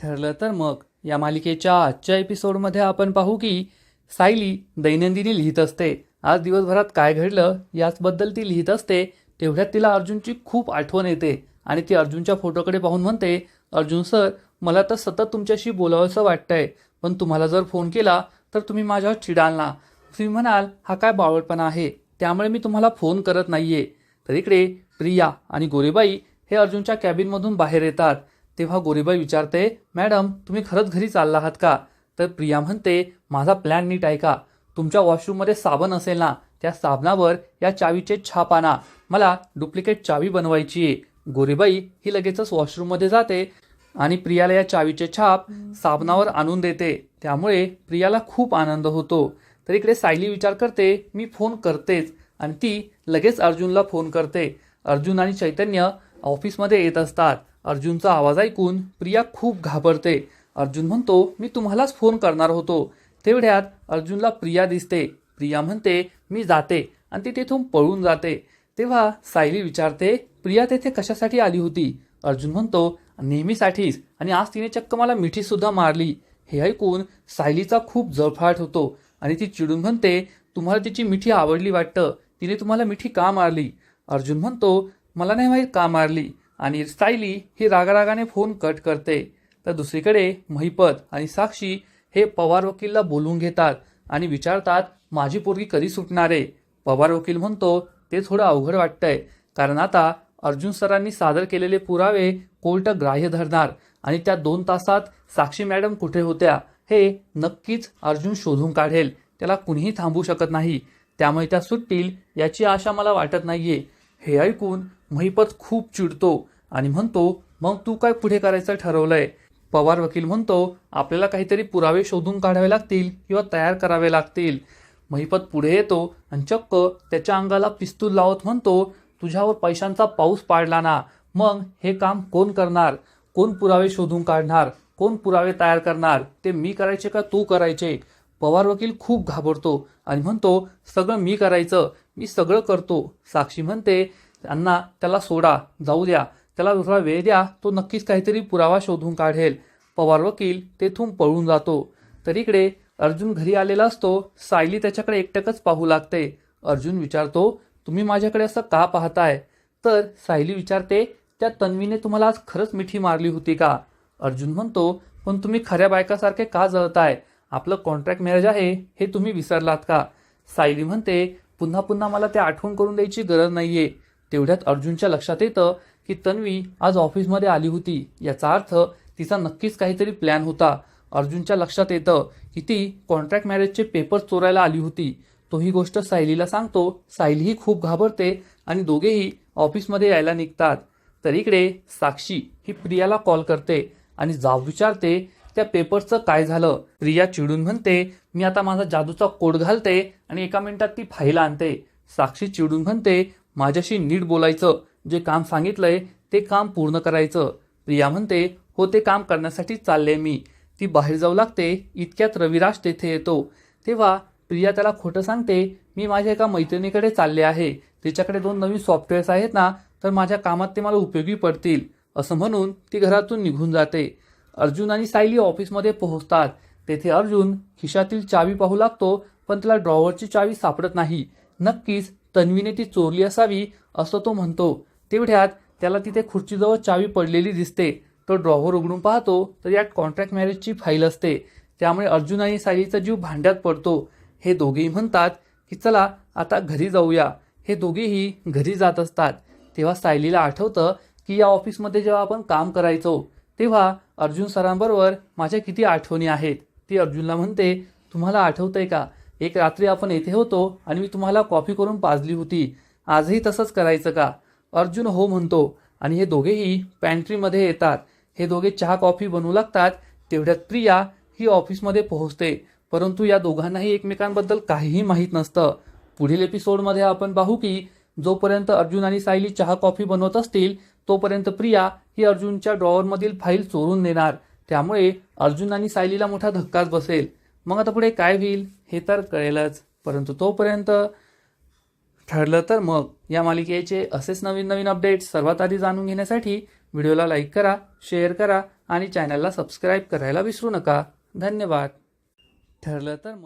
ठरलं तर मग या मालिकेच्या आजच्या एपिसोडमध्ये आपण पाहू की सायली दैनंदिनी लिहित असते. आज दिवसभरात काय घडलं याचबद्दल ती लिहित असते तेवढ्यात तिला अर्जुनची खूप आठवण येते आणि ती अर्जुनच्या फोटोकडे पाहून म्हणते अर्जुन सर मला तर सतत तुमच्याशी बोलावंसं वाटतंय पण तुम्हाला जर फोन केला तर तुम्ही माझ्यावर चिडाल ना. तुम्ही म्हणाल हा काय बावळपणा आहे त्यामुळे मी तुम्हाला फोन करत नाहीये. तर इकडे प्रिया आणि गोरेबाई हे अर्जुनच्या कॅबिनमधून बाहेर येतात. तेव्हा गोरीबाई विचारते मॅडम तुम्ही खरंच घरी चालला आहात का? तर प्रिया म्हणते माझा प्लॅन नीट ऐका तुमच्या वॉशरूममध्ये साबण असेल ना त्या साबणावर या चावीचे छाप आणा. मला डुप्लिकेट चावी बनवायची आहे. गोरीबाई ही लगेचच वॉशरूममध्ये जाते आणि प्रियाला या चावीचे छाप साबणावर आणून देते. त्यामुळे प्रियाला खूप आनंद होतो. तर इकडे सायली विचार करते मी फोन करतेच. आणि ती लगेच अर्जुनला फोन करते. अर्जुन आणि चैतन्य ऑफिसमध्ये येत असतात. अर्जुनचा आवाज ऐकून प्रिया खूप घाबरते. अर्जुन म्हणतो मी तुम्हालाच फोन करणार होतो. तेवढ्यात अर्जुनला प्रिया दिसते. प्रिया म्हणते मी जाते. आणि ती तेथून पळून जाते. तेव्हा सायली विचारते प्रिया तेथे कशासाठी आली होती? अर्जुन म्हणतो नेहमीसाठीच. आणि आज तिने चक्क मला मिठीसुद्धा मारली. हे ऐकून सायलीचा खूप जळफाट होतो. आणि ती चिडून म्हणते तुम्हाला तिची मिठी आवडली वाटतं. तिने तुम्हाला मिठी का मारली? अर्जुन म्हणतो मला नाही माहीत का मारली आणि सायली ही रागारागाने फोन कट करते. तर दुसरीकडे महिपत आणि साक्षी हे पवार वकीलला बोलून घेतात आणि विचारतात माझी पोरगी कधी सुटणार आहे? पवार वकील म्हणतो ते थोडं अवघड वाटतंय. कारण आता अर्जुन सरांनी सादर केलेले पुरावे कोर्ट ग्राह्य धरणार आणि त्या दोन तासात साक्षी मॅडम कुठे होत्या हे नक्कीच अर्जुन शोधून काढेल. त्याला कुणीही थांबू शकत नाही. त्यामुळे त्या सुटतील याची आशा मला वाटत नाहीये. हे ऐकून महिपत खूप चिडतो आणि म्हणतो मग तू काय पुढे करायचं ठरवलंय? पवार वकील म्हणतो आपल्याला काहीतरी पुरावे शोधून काढावे लागतील किंवा तयार करावे लागतील. महिपत पुढे येतो आणि चक्क त्याच्या अंगाला पिस्तूल लावत म्हणतो तुझ्यावर पैशांचा पाऊस पाडला ना मग हे काम कोण करणार? कोण पुरावे शोधून काढणार? कोण पुरावे तयार करणार? ते मी करायचे का तू करायचे? पवार वकील खूप घाबरतो आणि म्हणतो सगळं मी करायचं. मी सगळं करतो. साक्षी म्हणते त्यांना त्याला सोडा जाऊ द्या. त्याला दुसरा वेळ द्या. तो नक्कीच काहीतरी पुरावा शोधून काढेल. पवार वकील तेथून पळून जातो. तर इकडे अर्जुन घरी आलेला असतो. सायली त्याच्याकडे एकटकच पाहू लागते. अर्जुन विचारतो तुम्ही माझ्याकडे असं का पाहताय? तर सायली विचारते त्या तन्वीने तुम्हाला आज खरंच मिठी मारली होती का? अर्जुन म्हणतो पण तुम्ही खऱ्या बायकासारखे का जळताय? आपलं कॉन्ट्रॅक्ट मॅरेज आहे. हे तुम्ही विसरलात का? सायली म्हणते पुन्हा पुन्हा मला ते आठवण करून द्यायची गरज नाहीये. तेवढ्यात अर्जुनच्या लक्षात येतं की तन्वी आज ऑफिसमध्ये आली होती. याचा अर्थ तिचा नक्कीच काहीतरी प्लॅन होता. अर्जुनच्या लक्षात येतं की ती कॉन्ट्रॅक्ट मॅरेजचे पेपर चोरायला आली होती. तो ही गोष्ट सायलीला सांगतो. सायलीही खूप घाबरते आणि दोघेही ऑफिसमध्ये यायला निघतात. तर इकडे साक्षी ही प्रियाला कॉल करते आणि जाब विचारते त्या पेपरचं काय झालं? प्रिया चिडून म्हणते मी आता माझा जादूचा कोड घालते आणि एका मिनिटात ती फाईल आणते. साक्षी चिडून म्हणते माझ्याशी नीट बोलायचं. जे काम सांगितलंय ते काम पूर्ण करायचं. प्रिया म्हणते हो ते काम करण्यासाठी चालले मी. ती बाहेर जाऊ लागते. इतक्यात रविराज तेथे येतो. तेव्हा प्रिया त्याला खोटं सांगते मी माझ्या एका मैत्रिणीकडे चालले आहे. तिच्याकडे दोन नवीन सॉफ्टवेअर्स आहेत ना तर माझ्या कामात ते मला उपयोगी पडतील. असं म्हणून ती घरातून निघून जाते. अर्जुन आणि सायली ऑफिसमध्ये पोहोचतात. तेथे अर्जुन खिशातील चावी पाहू लागतो पण त्याला ड्रॉवरची चावी सापडत नाही. नक्कीच तन्वीने ती चोरली असावी असं तो म्हणतो. तेवढ्यात त्याला तिथे खुर्चीजवळ चावी पडलेली दिसते. तो ड्रॉवर उघडून पाहतो तर यात कॉन्ट्रॅक्ट मॅरेजची फाईल असते. त्यामुळे अर्जुन आणि सायलीचा जीव भांड्यात पडतो. हे दोघेही म्हणतात की चला आता घरी जाऊया. हे दोघेही घरी जात असतात. तेव्हा सायलीला आठवतं की या ऑफिसमध्ये जेव्हा आपण काम करायचो तेव्हा अर्जुन सरांबरोबर माझ्या किती आठवणी आहेत. ती अर्जुनला म्हणते तुम्हाला आठवतंय का? एक रात्री आपण येथे होतो आणि मी तुम्हाला कॉफी करून पाजली होती. आजही तसंच करायचं का? अर्जुन हो म्हणतो आणि हे दोघेही पॅन्ट्रीमध्ये येतात. हे दोघे चहा कॉफी बनवू लागतात. तेवढ्यात प्रिया ही ऑफिसमध्ये पोहोचते. परंतु या दोघांनाही एकमेकांबद्दल काहीही माहीत नसतं. पुढील एपिसोडमध्ये आपण पाहू की जोपर्यंत अर्जुन आणि सायली चहा कॉफी बनवत असतील तोपर्यंत प्रिया ही अर्जुनच्या ड्रॉवरमधील फाईल चोरून नेणार. त्यामुळे अर्जुन आणि सायलीला मोठा धक्काच बसेल. मग आता पुढे काय होईल हे तर कळेलच. परंतु तोपर्यंत ठरलं तर मग. या मालिकेचे असेच नवीन नवीन अपडेट्स सर्वात आधी जाणून घेण्यासाठी व्हिडिओला लाईक करा शेअर करा आणि चॅनलला सबस्क्राईब करायला विसरू नका. धन्यवाद. ठरलं तर मग.